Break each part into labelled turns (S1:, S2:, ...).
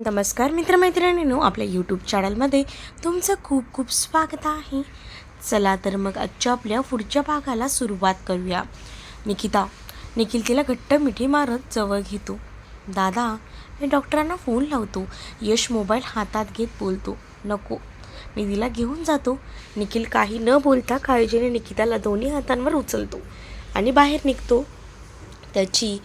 S1: नमस्कार मित्रमैत्रिणींनो आपल्या यूट्यूब चॅनलमध्ये तुमचं खूप खूप स्वागत आहे. चला तर मग आजच्या आपल्या पुढच्या भागाला सुरुवात करूया. निकिता निखिल तिला घट्ट मिठी मारत जवळ घेतो. दादा मी डॉक्टरांना फोन लावतो. यश मोबाईल हातात घेत बोलतो. नको मी तिला घेऊन जातो. निखिल काही न बोलता काळजीने निकिताला दोन्ही हातांवर उचलतो आणि बाहेर निघतो. त्याची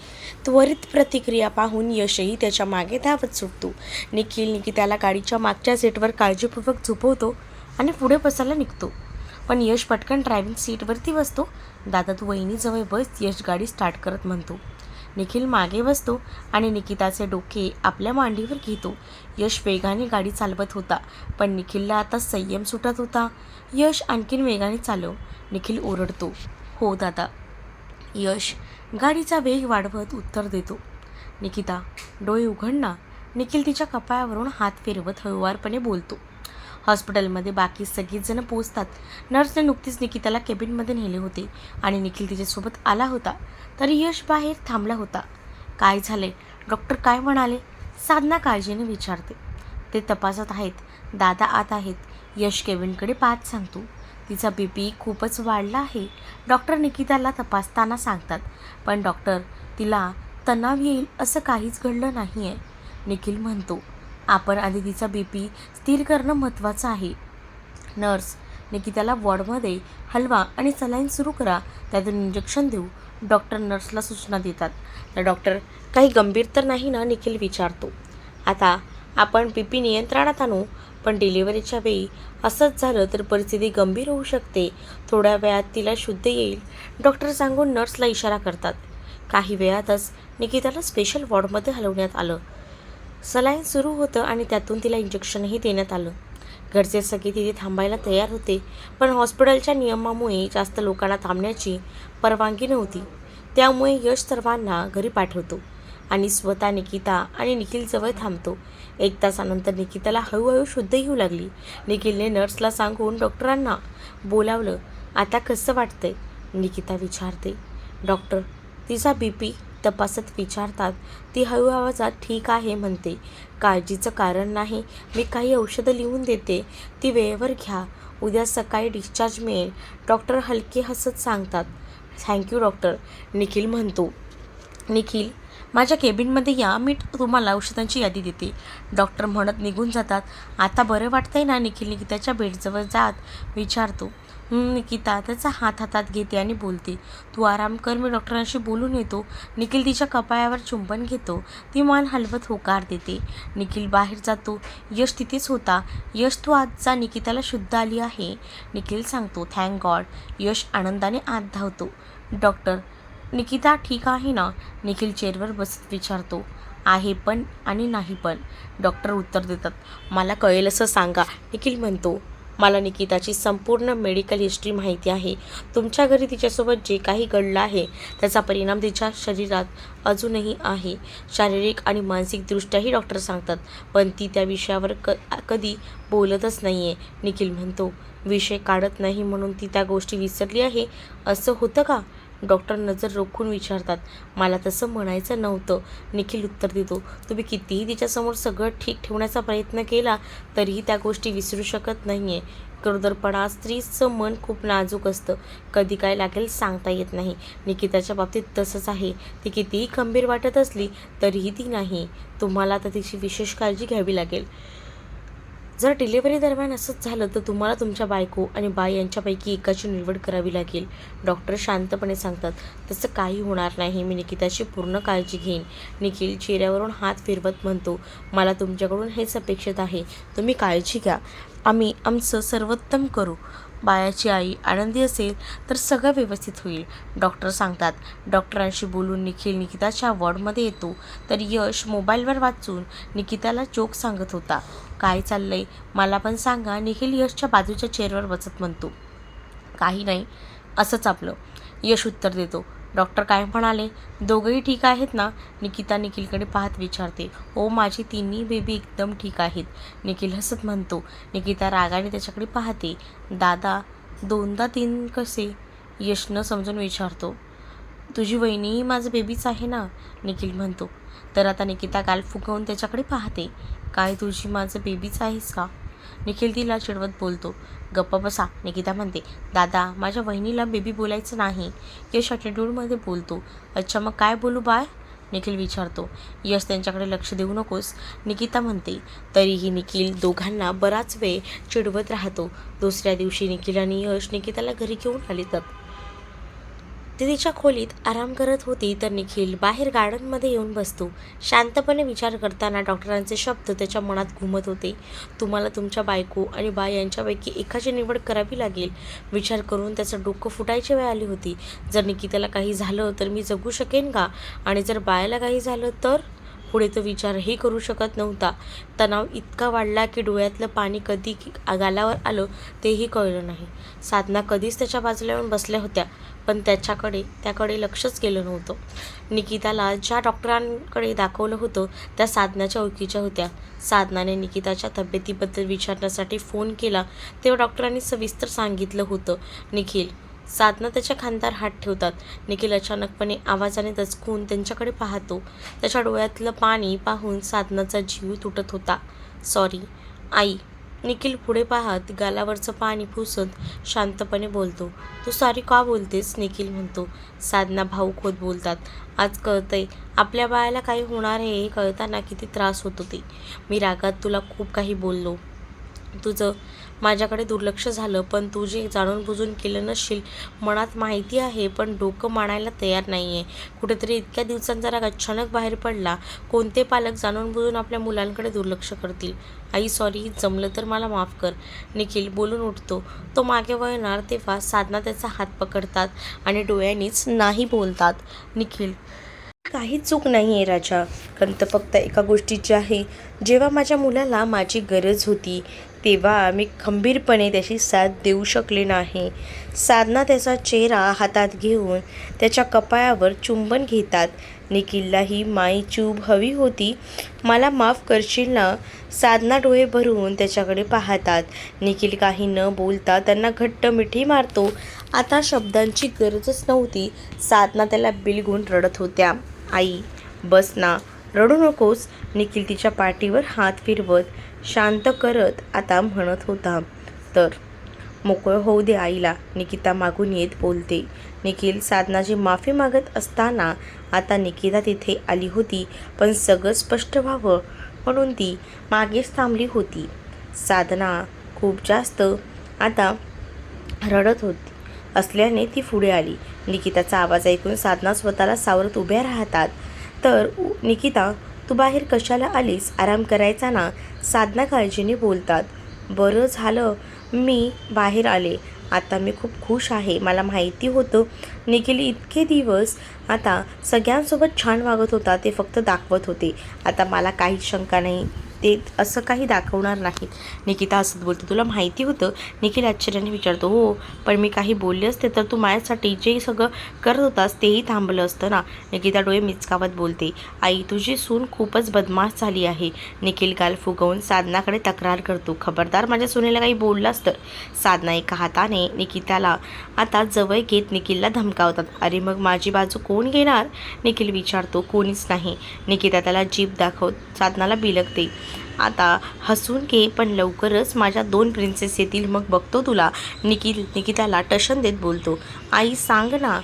S1: त्वरित प्रतिक्रिया पाहून यशही त्याच्यामागे धावत सुटतो. निखिल निकिताला गाडीच्या मागच्या सीटवर काळजीपूर्वक झोपवतो आणि पुढे बसायला निघतो. पण यश पटकन ड्रायव्हिंग सीटवरती बसतो. दादा तू वहिनीजवळ बस यश गाडी स्टार्ट करत म्हणतो. निखिल मागे बसतो आणि निकिताचे डोके आपल्या मांडीवर घेतो. यश वेगाने गाडी चालवत होता पण निखिलला आता संयम सुटत होता. यश आणखीन वेगाने चालव. निखिल ओरडतो. हो दादा. यश गाडीचा वेग वाढवत उत्तर देतो. निकिता डोळे उघडणा निखिल तिच्या कपाळावरून हात फिरवत हळुवारपणे बोलतो. हॉस्पिटलमध्ये बाकी सगळीजणं पोचतात नर्सने नुकतीच निकिताला केबिनमध्ये नेले होते आणि निखिल तिच्यासोबत आला होता. तरी यश बाहेर थांबला होता. काय झाले डॉक्टर काय म्हणाले? साधना काळजीने विचारते. ते तपासत आहेत. दादा आत आहेत. यश केविनकडे पाहत सांगतो. तिचा बी पी खूपच वाढला आहे. डॉक्टर निकिताला तपासताना सांगतात पण डॉक्टर तिला तणाव येईल असं काहीच घडलं नाही आहे निखिल म्हणतो आपण आधी तिचा बी पी स्थिर करणं महत्त्वाचं आहे. नर्स निकिताला वॉर्डमध्ये हलवा आणि सलाईन सुरू करा त्यातून इंजेक्शन देऊ. डॉक्टर नर्सला सूचना देतात. तर डॉक्टर काही गंभीर तर नाही ना? निखिल विचारतो. आता आपण बी पी नियंत्रणात आणू. पण डिलिव्हरीच्या वेळी असंच झालं तर परिस्थिती गंभीर होऊ शकते. थोड्या वेळात तिला शुद्ध येईल. डॉक्टर सांगून नर्सला इशारा करतात. काही वेळातच निकिताला स्पेशल वॉर्डमध्ये हलवण्यात आलं. सलाईन सुरू होतं आणि त्यातून तिला इंजेक्शनही देण्यात आलं. घरचे सगळे तिथे थांबायला तयार होते पण हॉस्पिटलच्या नियमामुळे जास्त लोकांना थांबण्याची परवानगी नव्हती. त्यामुळे यश सर्वांना घरी पाठवतो. आणि स्वतः निकिता आणि निखिलजवळ थांबतो. एक तासानंतर निकिताला हळूहळू शुद्ध येऊ लागली. निखिलने नर्सला सांगून डॉक्टरांना बोलावलं. आता कसं वाटतंय? निकिता विचारते. डॉक्टर तिचा बी पी तपासत विचारतात. ती हळू आवाजात ठीक आहे म्हणते. काळजीचं कारण नाही. मी काही औषधं लिहून देते. ती वेळेवर घ्या. उद्या सकाळी डिस्चार्ज मिळेल. डॉक्टर हलके हसत सांगतात. थँक्यू डॉक्टर निखिल म्हणतो. निखिल माझ्या केबिनमध्ये या मी तुम्हाला औषधांची यादी देते. डॉक्टर म्हणत निघून जातात. आता बरं वाटतंय ना निखिल निकिताच्या बेडजवळ जात. विचारतो. निकिता त्याचा हात हातात घेते आणि बोलते. तू आराम कर मी डॉक्टरांशी बोलून येतो. निखिल तिच्या कपाळावर चुंबन घेतो. ती मान हलवत होकार देते. निखिल बाहेर जातो. यश तिथेच होता. यश तू आज जा निकिताला शुद्ध आली आहे. निखिल सांगतो थँक गॉड यश आनंदाने आत धावतो. डॉक्टर निकिता ठीक आहे ना? निखिल चेअरवर बसत विचारतो. आहे पण आणि नाही पण. डॉक्टर उत्तर देतात. मला कळेल असं सांगा. निखिल म्हणतो मला निकिताची संपूर्ण मेडिकल हिस्ट्री माहिती आहे. तुमच्या घरी तिच्यासोबत जे काही घडलं आहे त्याचा परिणाम तिच्या शरीरात अजूनही आहे. शारीरिक आणि मानसिकदृष्ट्याही डॉक्टर सांगतात पण ती त्या विषयावर क कधी बोलतच नाही आहे निखिल म्हणतो विषय काढत नाही म्हणून ती त्या गोष्टी विसरली आहे? असं होतं का? डॉक्टर नजर रोखून विचारतात. मला तसं म्हणायचं नव्हतं. निखिल उत्तर देतो तुम्ही कितीही तिच्यासमोर सगळं ठीक ठेवण्याचा प्रयत्न केला तरीही त्या गोष्टी विसरू शकत नाही आहे गरोदरपणा स्त्रीचं मन खूप नाजूक असतं. कधी काय लागेल सांगता येत नाही. निकिताच्या बाबतीत तसंच आहे. ती कितीही खंबीर वाटत असली तरीही ती नाही. तुम्हाला आता तिची विशेष काळजी घ्यावी लागेल. जर डिलिव्हरी दरम्यान असंच झालं तर तुम्हाला तुमच्या बायको आणि बाई यांच्यापैकी एकाची निवड करावी लागेल. डॉक्टर शांतपणे सांगतात तसं काही होणार नाही. मी निकिताची पूर्ण काळजी घेईन. निखिल चेहऱ्यावरून हात फिरवत म्हणतो मला तुमच्याकडून हेच अपेक्षित आहे. तुम्ही काळजी घ्या. आम्ही आमचं सर्वोत्तम करू. बायाची आई आनंदी असेल तर सगळं व्यवस्थित होईल. डॉक्टर सांगतात डॉक्टरांशी बोलून निखिल निकिताच्या वॉर्डमध्ये येतो. तर यश मोबाईलवर वाचून निकिताला जोक सांगत होता. काय चाललंय? मला पण सांगा निखिल यशच्या बाजूच्या चेअरवर बसत म्हणतो. काही नाही असंच आपलं यश उत्तर देतो. डॉक्टर काय म्हणाले? दोघंही ठीक आहेत ना? निकिता निखिलकडे पाहत विचारते. ओ माझी तिन्ही बेबी एकदम ठीक आहेत निखिल हसत म्हणतो. निकिता रागाने त्याच्याकडे पाहते. दादा दोनदा तीन कसे? यशनं समजून विचारतो. तुझी वहिनीही माझं बेबीच आहे ना? निखिल म्हणतो. तर आता निकिता गाल फुगवून त्याच्याकडे पाहते. काय तुझी माझं बेबीच आहेस का? निखिल तिला चिडवत बोलतो. गप्प बसा निकिता म्हणते दादा माझ्या वहिनीला बेबी बोलायचं नाही. यश ॲटिट्यूडमध्ये बोलतो अच्छा मग काय बोलू बाय निखिल विचारतो. यश त्यांच्याकडे लक्ष देऊ नकोस. निकिता म्हणते तरीही निखिल दोघांना बराच वेळ चिडवत राहतो. दुसऱ्या दिवशी निखिल आणि यश निकिताला घरी घेऊन आले जातात तिच्या खोलीत आराम करत होती तर निखिल बाहेर गार्डनमध्ये येऊन बसतो. शांतपणे विचार करताना डॉक्टरांचे शब्द त्याच्या मनात घुमत होते. तुम्हाला तुमच्या बायको आणि बा यांच्यापैकी एकाची निवड करावी लागेल. विचार करून त्याचं डोकं फुटायची वेळ आली होती. जर निकिताला काही झालं तर मी जगू शकेन का? आणि जर बायाला काही झालं तर? पुढे तो विचारही करू शकत नव्हता. तणाव इतका वाढला की डोळ्यातलं पाणी कधी गालावर आलं तेही कळलं नाही. साधना कधीच त्याच्या बाजूला येऊन बसल्या होत्या. पण त्याच्याकडे त्याकडे लक्षच गेलं नव्हतं. निकिताला ज्या डॉक्टरांकडे दाखवलं होतं त्या साधनाच्या ओळखीच्या होत्या. साधनाने निकिताच्या तब्येतीबद्दल विचारण्यासाठी फोन केला. तेव्हा डॉक्टरांनी सविस्तर सांगितलं होतं निखिल साधना त्याच्या खांद्यावर हात ठेवतात. निखिल अचानकपणे आवाजाने दचकून त्यांच्याकडे पाहतो. त्याच्या डोळ्यातलं पाणी पाहून साधनाचा जीव तुटत होता. सॉरी आई निखिल पुढे पाहत गालावरचं पाणी पुसत शांतपणे बोलतो. तू सॉरी का बोलतेस? निखिल म्हणतो. साधना भाऊक होत बोलतात. आज कळतंय. आपल्या बाळाला काही होणार हे कळताना किती त्रास होत होते मी रागात तुला खूप काही बोललो. तुझं माझ्याकडे दुर्लक्ष झालं पण तू जे जाणून बुजून केलं नसशील मनात माहिती आहे पण डोकं मानायला तयार नाही आहे कुठेतरी इतक्या दिवसांचा राग अचानक बाहेर पडला कोणते पालक जाणून बुजून आपल्या मुलांकडे दुर्लक्ष करतील? आई सॉरी जमलं तर मला माफ कर. निखिल बोलून उठतो. तो मागे वळणार तेव्हा साधना त्याचा हात पकडतात आणि डोळ्यांनीच नाही बोलतात. निखिल काही चूक नाही आहे राजा. खंत फक्त एका गोष्टीची आहे. जेव्हा माझ्या मुलाला माझी गरज होती तेव्हा मी खंबीरपणे त्याची साथ देऊ शकले नाही. साधना त्याचा चेहरा हातात घेऊन त्याच्या कपाळावर चुंबन घेतात. निखिलला ही माई चूब हवी होती. मला माफ करशील ना? साधना डोळे भरून त्याच्याकडे पाहतात. निखिल काही न बोलता त्यांना घट्ट मिठी मारतो. आता शब्दांची गरजच नव्हती. साधना त्याला बिलगून रडत होत्या. आई बस ना. रडू नकोस. निखिल तिच्या पाठीवर हात फिरवत शांत करत आता म्हणत होता. तर? मोकळं होऊ दे आईला निकिता मागून येत बोलते. निखिल साधनाची माफी मागत असताना आता निकिता तिथे आली होती पण सगळं स्पष्ट व्हावं म्हणून ती मागेच थांबली होती. साधना खूप जास्त आता रडत होती. असल्याने ती पुढे आली. निकिताचा आवाज ऐकून साधना स्वतःला सावरत उभ्या राहतात. तर उ- निकिता तू बाहेर कशाला आलीस? आराम करायचा ना? साधना काळजीने बोलतात. बरं झालं. मी बाहेर आले. आता मी खूप खुश आहे. मला माहिती होतं निखिल इतके दिवस आता सगळ्यांसोबत छान वागत होता ते फक्त दाखवत होते. आता मला काहीच शंका नाही. ते असं काही दाखवणार नाहीत. निकिता असत बोलते तुला माहिती होतं? निखिल आश्चर्याने विचारतो हो पण मी काही बोलले असते तर तू माझ्यासाठी जे सगळं करत होतास तेही थांबलं असतं ना? निकिता डोळे मिचकावत बोलते आई तुझी सून खूपच बदमाश झाली आहे. निखिल काल फुगवून साधनाकडे तक्रार करतो खबरदार माझ्या सुनेला काही बोललास तर साधना एका हाताने निकिताला आता जवळ घेत निखिलला धमकावतात अरे मग माझी बाजू कोण घेणार? निखिल विचारतो कोणीच नाही. निकिता त्याला जीभ दाखवत साधनाला बिलगते आता हसून घे पण लवकरच माझ्या दोन प्रिन्सेस येतील. मग बघतो तुला. निखिल निकिताला टशन देत बोलतो. आई सांग ना.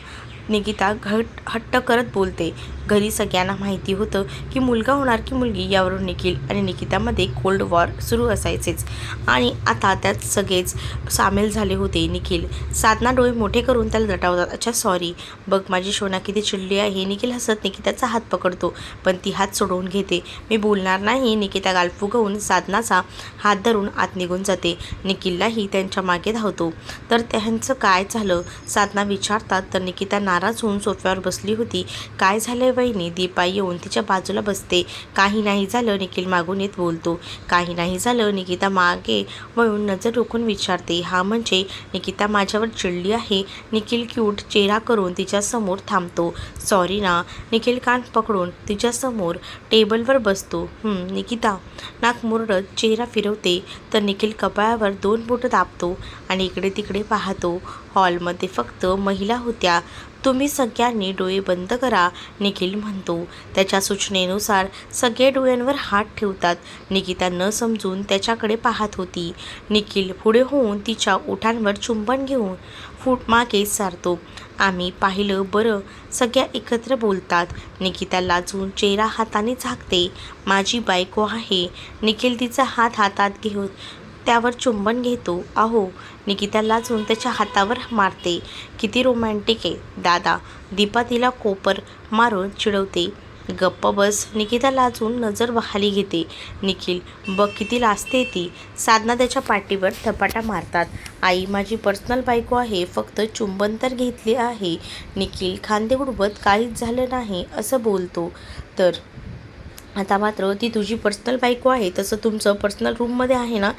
S1: निकिता घट हट्ट करत बोलते. घरी सगळ्यांना माहिती होतं की मुलगा होणार की मुलगी यावरून निखिल आणि निकितामध्ये कोल्ड वॉर सुरू असायचेच. आणि आता त्यात सगळेच सामील झाले होते निखिल. साधना डोळे मोठे करून त्याला दटावतात. अच्छा सॉरी बघ माझी शोना किती चिडली आहे. निखिल हसत निकिताचा हात पकडतो पण ती हात सोडवून घेते. मी बोलणार नाही. निकिता गाल फुगवून साधनाचा हात धरून आत निघून जाते. निखिललाही त्यांच्या मागे धावतो. तर त्यांचं काय झालं? साधना विचारतात तर निकिता नाराज होऊन सोफ्यावर बसली होती. काय झालंय बहिणी दीपा येऊन तिच्या बाजूला बसते. काही नाही झालं निखिल मागून येत बोलतो. काही नाही झालं निकिता मागे वळून नजर रोखून विचारते. हा म्हणजे निकिता माझ्यावर चिडली आहे. निखिल क्यूट चेहरा करून तिच्यासमोर थांबतो. सॉरी ना. निखिल कान पकडून तिच्यासमोर टेबलवर बसतो. निकिता. नाक मुरडत चेहरा फिरवते. तर निखिल कपाळावर दोन बोटं दाबतो आणि इकडे तिकडे पाहतो. हॉलमध्ये फक्त महिला होत्या. तुम्ही सगळ्यांनी डोळे बंद करा निखिल म्हणतो. त्याच्या सूचनेनुसार सगळे डोळ्यांवर हात ठेवतात. निकिता न समजून त्याच्याकडे पाहत होती. निखिल पुढे होऊन तिच्या ओठांवर चुंबन घेऊन फूट मागे सारतो. आम्ही पाहिलं बरं सगळ्या एकत्र बोलतात. निकिता लाजून चेहरा हाताने झाकते. माझी बायको आहे. निखिल तिचा हात हातात घेऊन त्यावर चुंबन घेतो. अहो निकिता लाजून त्याच्या हातावर मारते. किती रोमॅन्टिक आहे. दादा दीपा तिला कोपर मारून चिडवते. गप्प बस. निकिता लाजून नजर बहाली घेते. निखिल बघ किती लाजते ती. साधना त्याच्या पाठीवर थपाटा मारतात. आई माझी पर्सनल बायको आहे. फक्त चुंबन तर घेतले आहे. निखिल खांदे उडवत काहीच झालं नाही असं बोलतो. तर आता मात्र ती तुझी पर्सनल बायको आहे तसं तुमचं पर्सनल रूममध्ये आहे ना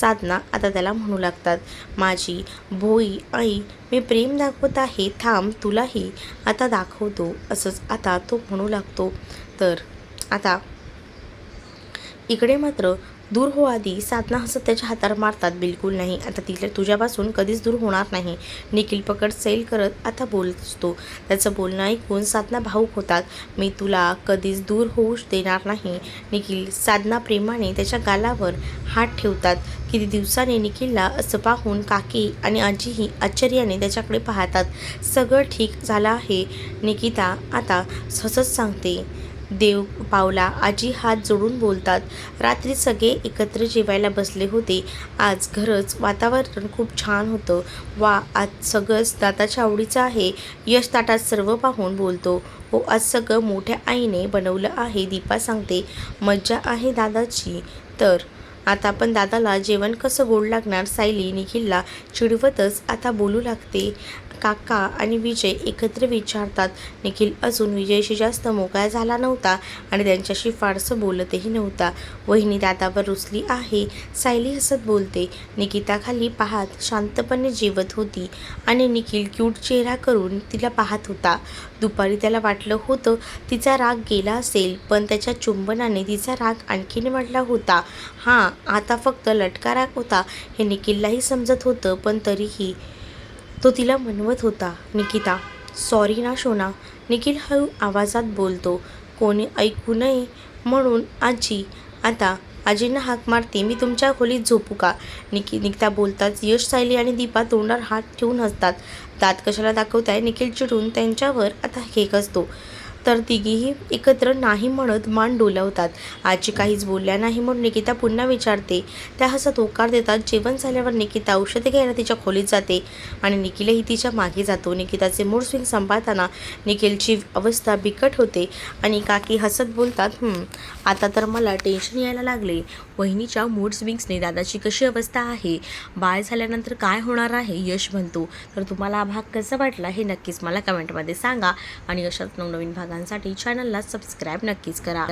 S1: साधना आता त्याला म्हणू लागतात. माझी भोई आई मी प्रेम दाखवत आहे थांब तुलाही आता दाखवतो असंच आता तो म्हणू लागतो. तर आता इकडे मात्र दूर हो आधी. साधना हसत त्याच्या हातावर मारतात. बिलकुल नाही. आता तिला तुझ्यापासून कधीच दूर होणार नाही. निखिल पकड सैल करत आता बोलतो. त्याचं बोलणं ऐकून साधना भाऊक होतात. मी तुला कधीच दूर होऊ देणार नाही. निखिल साधना प्रेमाने त्याच्या गालावर हात ठेवतात. किती दिवसाने निखिलला असं पाहून काकी आणि आजीही आश्चर्याने त्याच्याकडे पाहतात. सगळं ठीक झालं आहे. निकिता आता हसत सांगते. देव पावला आजी हात जोडून बोलतात. रात्री सगळे एकत्र जेवायला बसले होते. आज घरच वातावरण खूप छान होतं. वा आज सगळंच दादाच्या आवडीचं आहे. यश ताटात सर्व पाहून बोलतो. हो आज सगळं मोठ्या आईने बनवलं आहे दीपा सांगते. मज्जा आहे दादाची. तर आता पण दादाला जेवण कसं गोड लागणार? सायली निखिलला चिडवतच आता बोलू लागते. काका आणि विजय एकत्र विचारतात. निखिल अजून विजयशी जास्त मोकळा झाला नव्हता आणि त्यांच्याशी फारसं बोलतही नव्हता. वहिनी दादावर रुसली आहे. सायली हसत बोलते. निकिता खाली पाहत शांतपणे जेवत होती आणि निखिल क्यूट चेहरा करून तिला पाहत होता. दुपारी त्याला वाटलं होतं तिचा राग गेला असेल पण त्याच्या चुंबनाने तिचा राग आणखीन वाढला होता. हां आता फक्त लटका राग होता हे निखिललाही समजत होतं पण तरीही तो तिला म्हणवत होता निकिता सॉरी ना शोना निखिल हळू आवाजात बोलतो कोणी ऐकू नये म्हणून आजी. आता आजींना हाक मारते मी तुमच्या खोलीत झोपू का? निकी निकिता बोलताच यश सायली आणि दीपा तोंडावर हात ठेवून हसतात. दात कशाला दाखवताय? निखिल चिडून त्यांच्यावर आता हेक असतो. तर तिघीही एकत्र नाही म्हणत मान डोलावतात. आजी काहीच बोलल्या नाही म्हणून निकिता पुन्हा विचारते. त्या हसत होकार देतात जेवण झाल्यावर निकिता औषधे घ्यायला तिच्या खोलीत जाते आणि निखिलही तिच्यामागे जातो. निकिताचे मूड स्विंग सांभाळताना निखिलची अवस्था बिकट होते आणि काकी हसत बोलतात आता तर मला टेन्शन यायला लागले. वहिनीच्या मूड स्विंग्सने दादाची कशी अवस्था आहे? बाळ झाल्यानंतर काय होणार आहे? यश म्हणतो. तर तुम्हाला हा भाग कसा वाटला हे नक्कीच मला कमेंटमध्ये सांगा आणि अशाच नवनवीन भागात भागांसाठी चॅनलला सबस्क्राईब नक्कीच करा.